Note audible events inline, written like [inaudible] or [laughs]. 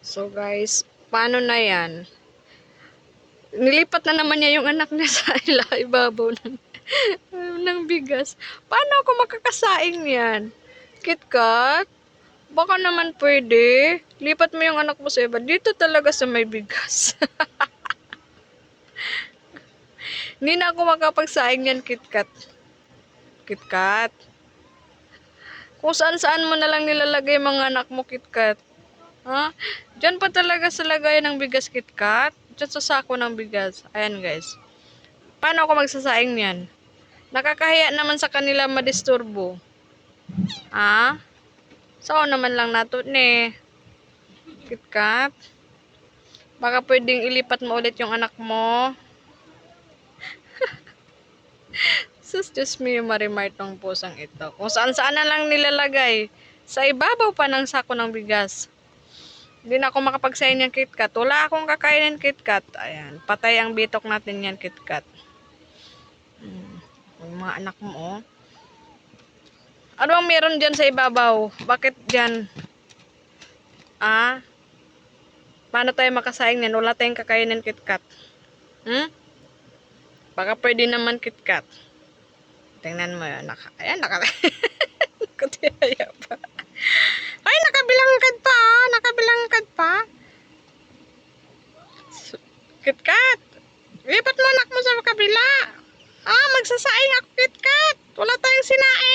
So guys, paano na yan? Nilipat na naman niya yung anak niya [laughs] sa ila, ibabaw ng, ng bigas. Paano ako makakasaing yan? KitKat? Baka naman pwede. Lipat mo yung anak mo sa iba. Dito talaga sa may bigas. [laughs] Hindi na ako makapagsaing yan, KitKat. KitKat. Kung saan-saan mo na lang nilalagay mga anak mo, KitKat. Ha? Diyan pa talaga sa lagayan ng bigas KitKat. Diyan sa sako ng bigas. Ayan guys. Paano ako magsasaing niyan? Nakakahiya naman sa kanila madisturbo. Ha? Sao naman lang nato ni. KitKat. Baka pwedeng ilipat mo ulit yung anak mo. [laughs] Sus, Diyos me, yung marimart ng pusang ito. Kung saan saan na lang nilalagay. Sa ibabaw pa ng sako ng bigas. Hindi na ako makapagsayin ng KitKat. Wala akong kakainin KitKat. Ayan. Patay ang bitok natin yan KitKat. Hmm. Yung mga anak mo, oh. Ano ang meron dyan sa ibabaw? Bakit dyan? Ah? Paano tayo makasayang yan? Wala tayong kakainin KitKat. Hmm? Baka pwede naman KitKat. Tingnan mo yun. Naka, ayan, naka... [laughs] Nakatiyaya pa. Ay, nakabilangkad pa, ah. Nakabilangkad pa. S- KitKat. Lipat mo anak mo sa kabila. Ah, magsasaing ako, KitKat. Wala tayong sinaing.